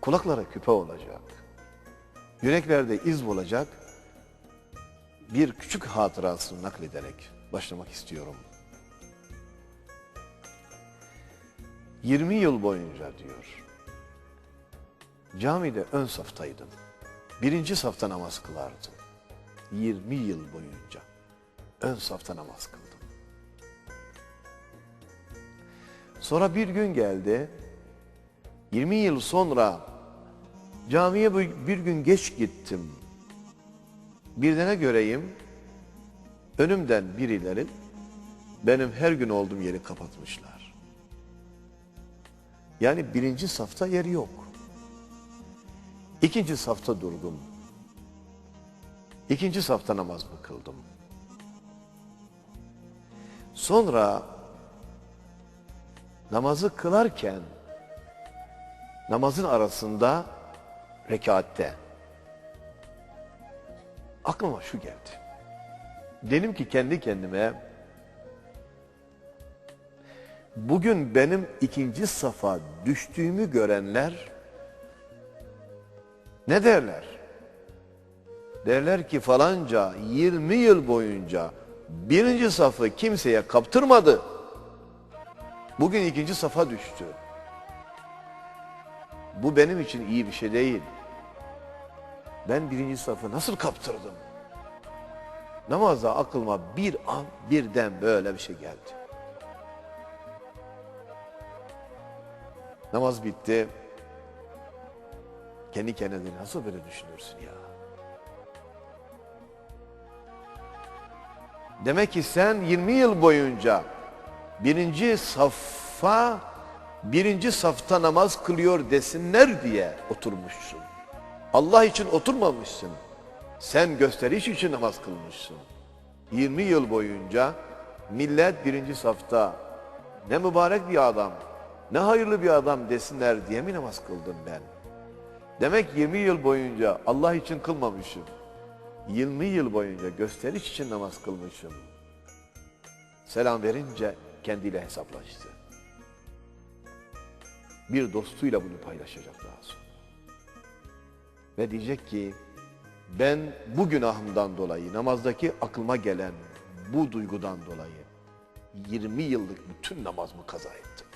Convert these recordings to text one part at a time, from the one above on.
kulaklara küpe olacak, yüreklerde iz olacak bir küçük hatırasını naklederek başlamak istiyorum. 20 yıl boyunca diyor, camide ön saftaydım. Birinci safta namaz kılardım. 20 yıl boyunca ön safta namaz kıldım. Sonra bir gün geldi, 20 yıl sonra camiye bir gün geç gittim. Birdene göreyim, önümden birileri benim her gün olduğum yeri kapatmışlar. Yani birinci safta yeri yok. İkinci safta durdum. İkinci safta namaz mı kıldım? Sonra namazı kılarken namazın arasında rekatte aklıma şu geldi. Dedim ki kendi kendime bugün benim ikinci safa düştüğümü görenler ne derler? Derler ki falanca 20 yıl boyunca birinci safı kimseye kaptırmadı. Bugün ikinci safa düştü. Bu benim için iyi bir şey değil. Ben birinci safı nasıl kaptırdım? Namazda aklıma bir an birden böyle bir şey geldi. Namaz bitti. Kendi kendine nasıl böyle düşünürsün ya? Demek ki sen 20 yıl boyunca birinci saffa, birinci safta namaz kılıyor desinler diye oturmuşsun. Allah için oturmamışsın. Sen gösteriş için namaz kılmışsın. 20 yıl boyunca millet birinci safta ne mübarek bir adam, ne hayırlı bir adam desinler diye mi namaz kıldım ben? Demek 20 yıl boyunca Allah için kılmamışım. 20 yıl boyunca gösteriş için namaz kılmışım. Selam verince kendiyle hesaplaştı. Bir dostuyla bunu paylaşacak daha sonra. Ve diyecek ki ben bu günahımdan dolayı namazdaki aklıma gelen bu duygudan dolayı 20 yıllık bütün namazımı kaza ettim.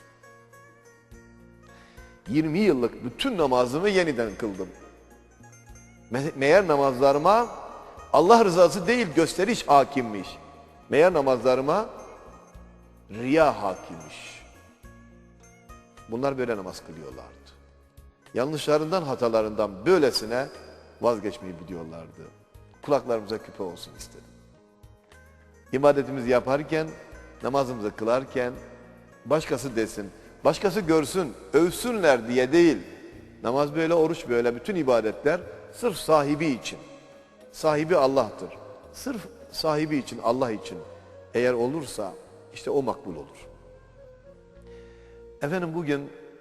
20 yıllık bütün namazımı yeniden kıldım. Me- Meğer namazlarıma Allah rızası değil gösteriş hakimmiş. Meğer namazlarıma riya hakimmiş. Bunlar böyle namaz kılıyorlardı. Yanlışlarından, hatalarından böylesine vazgeçmeyi biliyorlardı. Kulaklarımıza küpe olsun istedim. İbadetimizi yaparken, namazımızı kılarken başkası desin, başkası görsün, övsünler diye değil. Namaz böyle, oruç böyle, bütün ibadetler sırf sahibi için. Sahibi Allah'tır. Sırf sahibi için, Allah için eğer olursa işte o makbul olur. Efendim bugün